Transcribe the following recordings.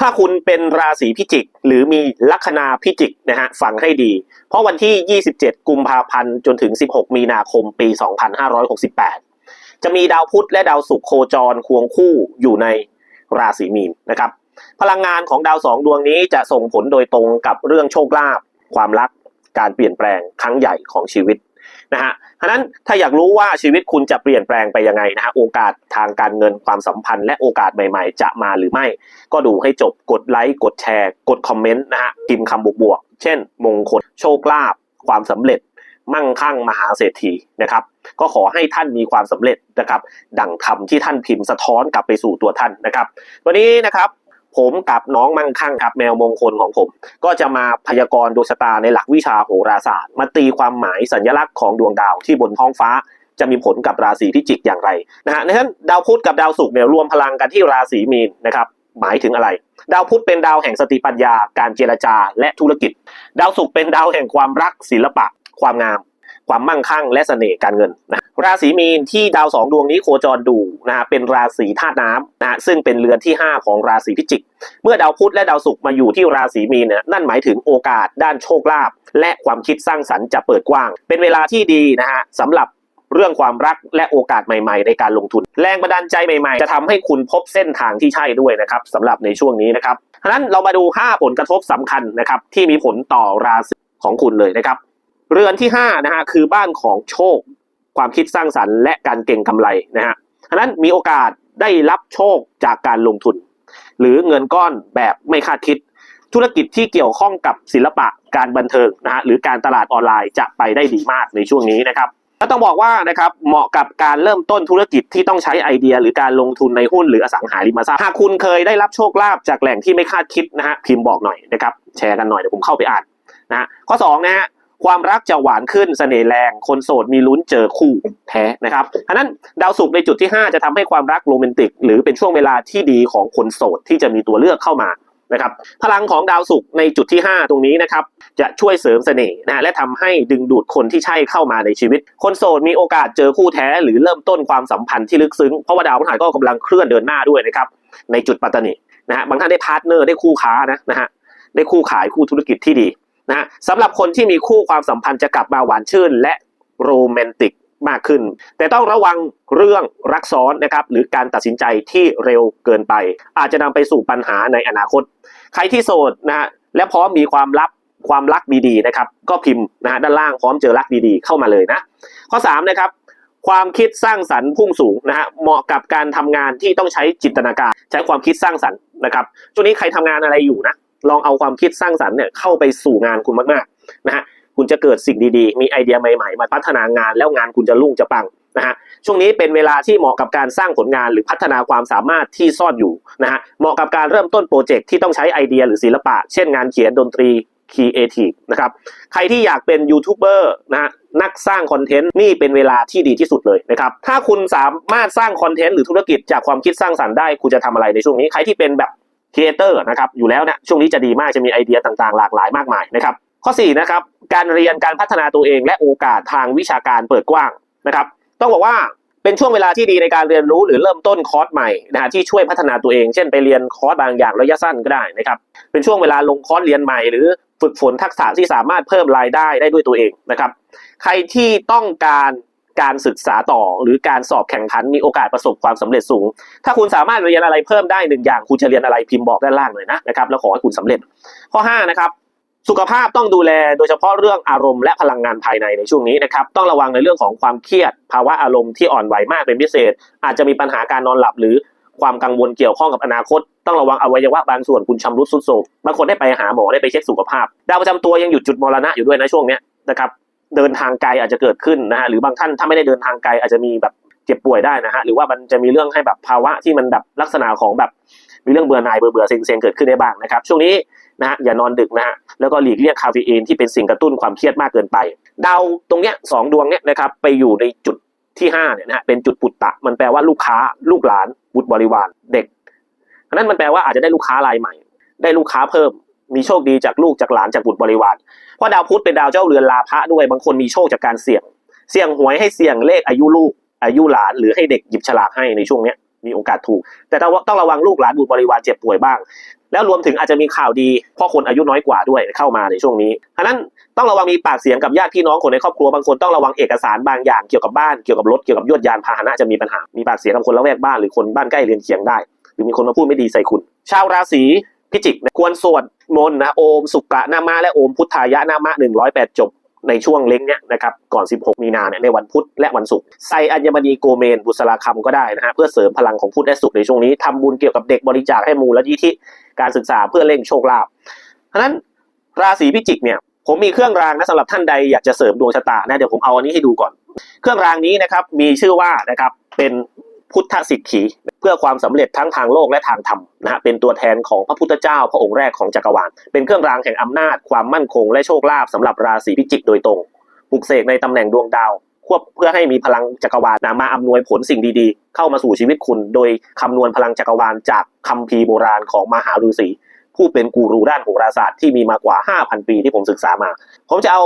ถ้าคุณเป็นราศีพิจิก หรือมีลัคนาพิจิกนะฮะฟังให้ดี เพราะวันที่ 27 กุมภาพันธ์จนถึง 16 มีนาคมปี 2568 จะมีดาวพุธและดาวศุกร์โคจรควงคู่อยู่ในราศีมีนนะครับ พลังงานของดาวสองดวงนี้จะส่งผลโดยตรงกับเรื่องโชคลาภความรักการเปลี่ยนแปลงครั้งใหญ่ของชีวิต นะฮะฉะนั้นถ้าอยากรู้ว่าชีวิตคุณจะเปลี่ยนแปลงไปยังไงนะฮะโอกาสทางการเงินความสัมพันธ์และโอกาสใหม่ๆ จะมาหรือไม่ ก็ดูให้จบกดไลค์กดแชร์ กดคอมเมนต์นะฮะพิมพ์คำบวกๆเช่น มงคลโชคลาภความสำเร็จมั่งคั่งมหาเศรษฐีนะครับ ก็ขอให้ท่านมีความสำเร็จนะครับ ดังคำที่ท่านพิมพ์สะท้อนกลับไปสู่ตัวท่านนะครับ วันนี้นะครับ ผมกับน้องมั่งคั่งครับแมวมงคลของผม ก็จะมาพยากรณ์ดวงชะตาในหลักวิชาโหราศาสตร์ มาตีความหมายสัญลักษณ์ของดวงดาวที่บนท้องฟ้าจะมีผลกับราศีพิจิกอย่างไรนะฮะในนั้นดาวพุธกับดาวศุกร์เนี่ยรวมพลังกันที่ราศีมีนนะครับหมายถึงอะไร ดาวพุธเป็นดาวแห่งสติปัญญา การเจรจาและธุรกิจ ดาวศุกร์เป็นดาวแห่งความรักศิลปะ ความงาม ความมั่งคั่งและเสน่ห์การเงินนะราศีมีนที่ดาวสองดวงนี้โคจรดูนะฮะเป็นราศีธาตุน้ำนะซึ่งเป็นเรือนที่ 5 ของราศีพิจิก เมื่อดาวพุธและดาวศุกร์มาอยู่ที่ราศีมีนเนี่ยนั่นหมายถึงโอกาสด้านโชคลาภและความคิดสร้างสรรค์จะเปิดกว้าง เป็นเวลาที่ดีนะฮะสำหรับเรื่องความรักและโอกาสใหม่ ๆ ในการลงทุน แรงบันดาลใจใหม่ ๆ จะทำให้คุณพบเส้นทางที่ใช่ด้วยนะครับสำหรับในช่วงนี้นะครับฉะนั้นเรามาดู 5 ผลกระทบสำคัญนะครับที่มีผลต่อราศีของคุณเลยนะครับ เรือนที่5นะฮะคือบ้านของโชค ความคิดสร้างสรรค์และการเก่งกำไรนะฮะฉะนั้นมีโอกาสได้รับโชคจากการลงทุน หรือเงินก้อนแบบไม่คาดคิด ธุรกิจที่เกี่ยวข้องกับศิลปะการบันเทิงนะฮะหรือการตลาดออนไลน์จะไปได้ดีมากในช่วงนี้นะครับและต้องบอกว่านะครับเหมาะกับการเริ่มต้นธุรกิจที่ต้องใช้ไอเดีย หรือการลงทุนในหุ้นหรืออสังหาริมทรัพย์หากคุณเคยได้รับโชคลาภจากแหล่งที่ไม่คาดคิดนะฮะพิมพ์บอกหน่อยนะครับแชร์กันหน่อยเดี๋ยวผมเข้าไปอ่านนะฮะข้อสองนะฮะ ความรักจะหวานขึ้นเสน่ห์แรง คนโสดมีลุ้นเจอคู่แท้นะครับอันนั้นดาวศุกร์ในจุดที่ 5 จะทำให้ความรักโรแมนติก หรือเป็นช่วงเวลาที่ดีของคนโสดที่จะมีตัวเลือกเข้ามานะครับพลังของดาวศุกร์ในจุดที่ 5 ตรงนี้นะครับจะช่วยเสริมเสน่ห์นะและทำให้ดึงดูดคนที่ใช่เข้ามาในชีวิต คนโสดมีโอกาสเจอคู่แท้ หรือเริ่มต้นความสัมพันธ์ที่ลึกซึ้งเพราะว่าดาวพฤหัสก็กำลังเคลื่อนเดินหน้าด้วยนะครับในจุดปัตตานีนะฮะบางท่านได้พาร์ทเนอร์ได้คู่ค้านะนะฮะได้คู่ขายคู่ธุรกิจที่ดี นะสำหรับคนที่มีคู่ความสัมพันธ์จะกลับมาหวานชื่น และโรแมนติกมากขึ้น แต่ต้องระวังเรื่องรักซ้อนนะครับหรือการตัดสินใจที่เร็วเกินไป อาจจะนำไปสู่ปัญหาในอนาคต ใครที่โสดนะฮะและพร้อมมีความลับความรักดีๆนะครับ ก็พิมพ์นะฮะด้านล่างพร้อมเจอรักดีๆเข้ามาเลยนะ ข้อ3นะครับความคิดสร้างสรรค์พุ่งสูงนะฮะเหมาะกับการทำงานที่ต้องใช้จินตนาการ ใช้ความคิดสร้างสรรค์นะครับช่วงนี้ใครทำงานอะไรอยู่นะ ลองเอาความคิดสร้างสรรค์เนี่ยเข้าไปสู่งานคุณมากๆนะฮะคุณจะเกิดสิ่งดีๆ มีไอเดียใหม่ๆ มาพัฒนางานแล้วงานคุณจะรุ่งจะปังนะฮะช่วงนี้เป็นเวลาที่เหมาะกับการสร้างผลงานหรือพัฒนาความสามารถที่ซ่อนอยู่นะฮะเหมาะกับการเริ่มต้นโปรเจกต์ที่ต้องใช้ไอเดียหรือศิลปะ เช่นงานเขียนดนตรีครีเอทีฟนะครับใครที่อยากเป็นยูทูบเบอร์นะฮะนักสร้างคอนเทนต์นี่เป็นเวลาที่ดีที่สุดเลยนะครับถ้าคุณสามารถสร้างคอนเทนต์หรือธุรกิจจากความคิดสร้างสรรค์ได้คุณจะทำอะไรในช่วงนี้ ใครที่เป็นแบบ ครีเอเตอร์นะครับอยู่แล้วนะช่วงนี้จะดีมากจะมีไอเดียต่างๆ หลากหลายมากมายนะครับข้อ4นะครับการเรียนการพัฒนาตัวเองและโอกาสทางวิชาการเปิดกว้างนะครับต้องบอกว่าเป็นช่วงเวลาที่ดีในการเรียนรู้หรือเริ่มต้นคอร์สใหม่นะฮะที่ช่วยพัฒนาตัวเอง เช่นไปเรียนคอร์สบางอย่างระยะสั้นก็ได้นะครับเป็นช่วงเวลาลงคอร์สเรียนใหม่หรือฝึกฝนทักษะที่สามารถเพิ่มรายได้ได้ด้วยตัวเองนะครับใครที่ต้องการ การศึกษาต่อ หรือการสอบแข่งขันมีโอกาสประสบความสำเร็จสูง ถ้าคุณสามารถเรียนอะไรเพิ่มได้หนึ่งอย่างคุณจะเรียนอะไรพิมพ์บอกด้านล่างเลยนะนะครับแล้วขอให้คุณสำเร็จ ข้อ5นะครับสุขภาพต้องดูแลโดยเฉพาะเรื่องอารมณ์และพลังงานภายในในช่วงนี้นะครับต้องระวังในเรื่องของความเครียด ภาวะอารมณ์ที่อ่อนไหวมากเป็นพิเศษ อาจจะมีปัญหาการนอนหลับหรือความกังวลเกี่ยวข้องกับอนาคต ต้องระวังอวัยวะบางส่วนคุณชำรุดทรุดโทรมบางคนได้ไปหาหมอได้ไปเช็คสุขภาพ ดาวประจำตัวยังอยู่จุดมรณะอยู่ด้วยนะช่วงเนี้ยนะครับ เดินทางไกลอาจจะเกิดขึ้นนะฮะหรือบางท่านถ้าไม่ได้เดินทางไกลอาจจะมีแบบเจ็บป่วยได้นะฮะหรือว่ามันจะมีเรื่องให้แบบภาวะที่มันแบบลักษณะของแบบมีเรื่องเบื่อหน่ายเบื่อเบื่อเซ็งเซ็งเกิดขึ้นได้บ้างนะครับ ช่วงนี้นะฮะอย่านอนดึกนะฮะแล้วก็หลีกเลี่ยงคาเฟอีนที่เป็นสิ่งกระตุ้นความเครียดมากเกินไปดาวตรงเนี้ยสองดวงเนี้ยนะครับไปอยู่ในจุดที่ห้าเนี่ยนะฮะเป็นจุดปุตตะ มันแปลว่าลูกค้า ลูกหลานบุตรบริวารเด็กนนั้นมันแปลว่าอาจจะได้ลูกค้ารายใหม่ ได้ลูกค้าเพิ่ม มีโชคดีจากลูกจากหลานจากบุตรบริวารเพราะดาวพุธเป็นดาวเจ้าเรือนลาภะด้วยบางคนมีโชคจากการเสี่ยง เสี่ยงหวยให้เสี่ยงเลขอายุลูกอายุหลานหรือให้เด็กหยิบฉลากให้ในช่วงนี้มีโอกาสถูก แต่ต้องต้องระวังลูกหลานบุตรบริวารเจ็บป่วยบ้าง แล้วรวมถึงอาจจะมีข่าวดีพราะคนอายุน้อยกว่าด้วยเข้ามาในช่วงนี้ฉะนั้นต้องระวังมีปากเสียงกับญาติพี่น้องคนในครอบครัวบางคนต้องระวังเอกสารบางอย่างเกี่ยวกับบ้านเกี่ยวกับรถเกี่ยวกับยวดยานพาหนะจะมีปัญหามีปากเสียงกับคนละแวกบ้านหรือคนบ้านใกล้เรือนเคียงได้ หรือมีคนมาพูดไม่ดีใส่คุณ ชาวราศี พิจิกนะควรสวดมนต์นะโอมสุกะนามะและโอมพุทธายะนามะ108จบในช่วงเล้งเนี่ยนะครับก่อน 16 มีนาเนี่ยในวันพุธและวันศุกร์ใส่อัญมณีโกเมน บุษราคำก็ได้นะฮะเพื่อเสริมพลังของพุธและศุกร์ในช่วงนี้ทำบุญเกี่ยวกับเด็กบริจาคให้มูลนิธิการศึกษาเพื่อเร่งโชคลาภเพราะฉะนั้นราศีพิจิกเนี่ยผมมีเครื่องรางนะสำหรับท่านใดอยากจะเสริมดวงชะตานะเดี๋ยวผมเอาอันนี้ให้ดูก่อน เครื่องรางนี้นะครับมีชื่อว่านะครับเป็น พุทธสิกขี เพื่อความสำเร็จทั้งทางโลกและทางธรรมนะฮะเป็นตัวแทนของพระพุทธเจ้าพระองค์แรกของจักรวาล เป็นเครื่องรางแห่งอำนาจความมั่นคงและโชคลาภสำหรับราศีพิจิกโดยตรงปลุกเสกในตำแหน่งดวงดาวควบเพื่อให้มีพลังจักรวาลนะมาอำนวยผลสิ่งดีๆ เข้ามาสู่ชีวิตคุณ โดยคำนวณพลังจักรวาลจากคัมภีโบราณของมหาฤาษีผู้เป็นกูรูด้านโหราศาสตร์ที่มีมากว่า 5,000 ปีที่ผมศึกษามา ผมจะเอา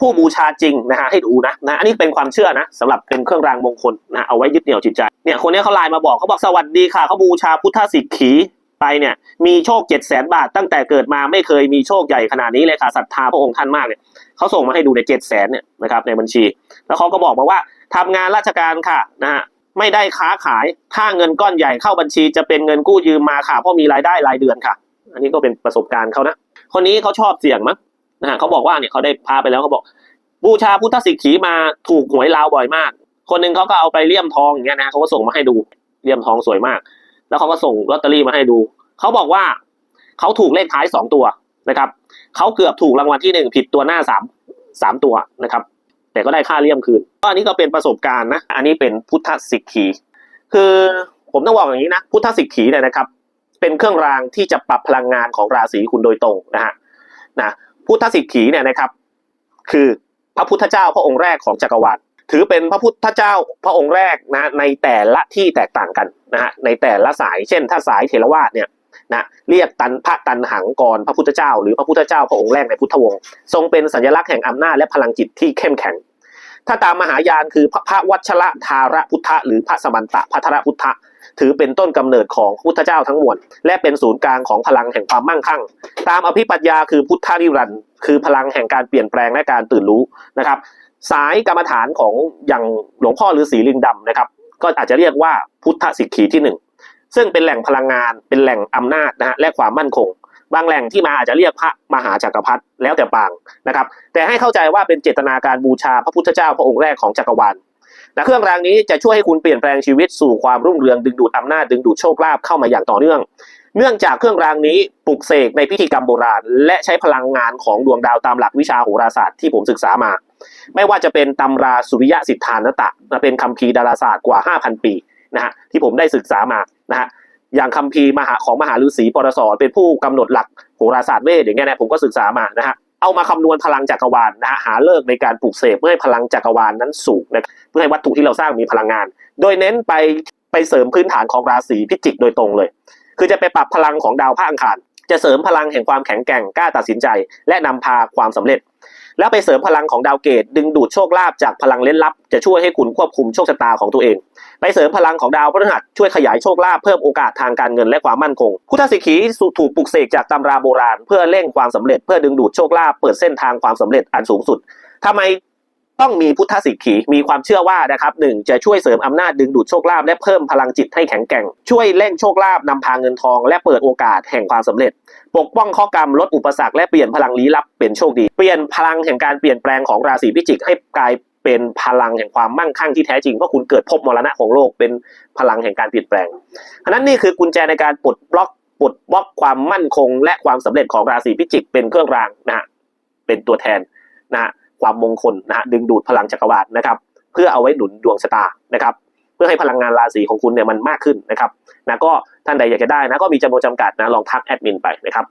ผู้บูชาจริงนะฮะให้ดูนะนะอันนี้เป็นความเชื่อนะสำหรับเป็นเครื่องรางมงคลนะเอาไว้ยึดเหนี่ยวจิตใจ เนี่ยคนนี้เขาไลน์มาบอกเขาบอกสวัสดีค่ะเขาบูชาพุทธสิกขีไปเนี่ยมีโชคเจ็ดแสนบาทตั้งแต่เกิดมาไม่เคยมีโชคใหญ่ขนาดนี้เลยค่ะศรัทธาพระองค์ท่านมากเนี่ยเขาส่งมาให้ดูในเจ็ดแสนเนี่ยนะครับในบัญชี แล้วเขาก็บอกมาว่าทำงานราชการค่ะนะฮะไม่ได้ค้าขายถ้าเงินก้อนใหญ่เข้าบัญชีจะเป็นเงินกู้ยืมมาค่ะ เพราะมีรายได้รายเดือนค่ะ อันนี้ก็เป็นประสบการณ์เขานะคนนี้เขาชอบเสี่ยงมั้งนะฮะเขาบอกว่าเนี่ยเขาได้พาไปแล้วเขาบอกบูชาพุทธสิกขีมาถูกหวยลาวบ่อยมาก คนหนึ่งเขาก็เอาไปเลี่ยมทองอย่างเงี้ยนะเขาก็ส่งมาให้ดูเลี่ยมทองสวยมาก แล้วเขาก็ส่งลอตเตอรี่มาให้ดูเขาบอกว่าเขาถูกเลขท้ายสองตัวนะครับเขาเกือบถูกรางวัลที่หนึ่งผิดตัวหน้าสามสามตัวนะครับ แต่ก็ได้ค่าเลี่ยมคืนก็อันนี้ก็เป็นประสบการณ์นะอันนี้เป็นพุทธสิกขี คือผมต้องบอกอย่างนี้นะพุทธสิกขีเนี่ยนะครับ เป็นเครื่องรางที่จะปรับพลังงานของราศีคุณโดยตรงนะฮะนะพุทธสิกขีเนี่ยนะครับ คือพระพุทธเจ้าพระองค์แรกของจักรวาล ถือเป็นพระพุทธเจ้าพระองค์แรกนะในแต่ละที่แตกต่างกันนะฮะในแต่ละสายเช่น ถ้าสายเถรวาทเนี่ยนะเรียกตันพระตันหังกรพระพุทธเจ้า หรือพระพุทธเจ้าพระองค์แรกในพุทธวงศ์ทรงเป็นสัญลักษณ์แห่งอำนาจและพลังจิตที่เข้มแข็ง ถ้าตามมหายานคือพระวัชระธาระพุทธะหรือพระสมันตะพัทรพุทธะถือเป็นต้นกำเนิดของพุทธเจ้าทั้งมวลและเป็นศูนย์กลางของพลังแห่งความมั่งคั่ง ตามอภิปัญญาคือพุทธนิรันต์คือพลังแห่งการเปลี่ยนแปลงและการตื่นรู้นะครับ สายกรรมฐานของอย่างหลวงพ่อฤาษีลิงดำนะครับ ก็อาจจะเรียกว่าพุทธสิกขีที่หนึ่งซึ่งเป็นแหล่งพลังงานเป็นแหล่งอำนาจนะฮะและความมั่นคง บางแหล่งที่มาอาจจะเรียกพระมหาจักรพรรดิแล้วแต่ปางนะครับ แต่ให้เข้าใจว่าเป็นเจตนาการบูชาพระพุทธเจ้าพระองค์แรกของจักรวาลนะเครื่องรางนี้จะช่วยให้คุณเปลี่ยนแปลงชีวิตสู่ความรุ่งเรืองดึงดูดอำนาจดึงดูดโชคลาภเข้ามาอย่างต่อเนื่อง เนื่องจากเครื่องรางนี้ปลุกเสกในพิธีกรรมโบราณ และใช้พลังงานของดวงดาวตามหลักวิชาโหราศาสตร์ที่ผมศึกษามา ไม่ว่าจะเป็นตำราสุริยะสิทธานตะนะเป็นคัมภีร์ดาราศาสตร์กว่า 5,000 ปีนะฮะที่ผมได้ศึกษามานะฮะอย่างคัมภีร์มหาของมหาฤาษีปรสรเป็นผู้กำหนดหลักโหราศาสตร์เวทอย่างเงี้ยนะผมก็ศึกษามานะฮะเอามาคำนวณพลังจักรวาลนะฮะหาเลิกในการปลุกเสกเพื่อให้พลังจักรวาลนั้นสูงนะเพื่อให้วัตถุที่เราสร้างมีพลังงาน โดยเน้นไปไปเสริมพื้นฐานของราศีพิจิกโดยตรงเลย คือจะไปปรับพลังของดาวพระอังคารจะเสริมพลังแห่งความแข็งแกร่งกล้าตัดสินใจ และนำพาความสำเร็จ แล้วไปเสริมพลังของดาวเกตดึงดูดโชคลาภจากพลังเล่นลับ จะช่วยให้คุณควบคุมโชคชะตาของตัวเอง ไปเสริมพลังของดาวพฤหัสช่วยขยายโชคลาภเพิ่มโอกาสทางการเงินและความมั่นคงพุทธสิกขีถูกปลุกเสกจากตำราโบราณ เพื่อเร่งความสำเร็จเพื่อดึงดูดโชคลาภเปิดเส้นทางความสำเร็จอันสูงสุดทำไม ต้องมีพุทธสิกขีมีความเชื่อว่านะครับหนึ่งจะช่วยเสริมอำนาจดึงดูดโชคลาภและเพิ่มพลังจิตให้แข็งแกร่ง ช่วยเร่งโชคลาภนำพาเงินทอง และเปิดโอกาสแห่งความสำเร็จ ปกป้องข้อกรรมลดอุปสรรคและเปลี่ยนพลังลี้ลับเป็นโชคดี เปลี่ยนพลังแห่งการเปลี่ยนแปลงของราศีพิจิกให้กลายเป็นพลังแห่งความมั่งคั่งที่แท้จริงเพราะคุณเกิดภพมรณะของโลกเป็นพลังแห่งการเปลี่ยนแปลงฉะนั้นนี่คือกุญแจในการปลดบล็อกปลดบล็อกความมั่นคง และความสำเร็จของราศีพิจิก เป็นเครื่องรางนะฮะเป็นตัวแทนนะฮะ ความมงคลนะฮะดึงดูดพลังจักรวาลนะครับเพื่อเอาไว้หนุนดวงชะตานะครับเพื่อให้พลังงานราศีของคุณเนี่ยมันมากขึ้นนะครับนะก็ท่านใดอยากจะได้นะก็มีจำนวนจำกัดนะลองทักแอดมินไปนะครับ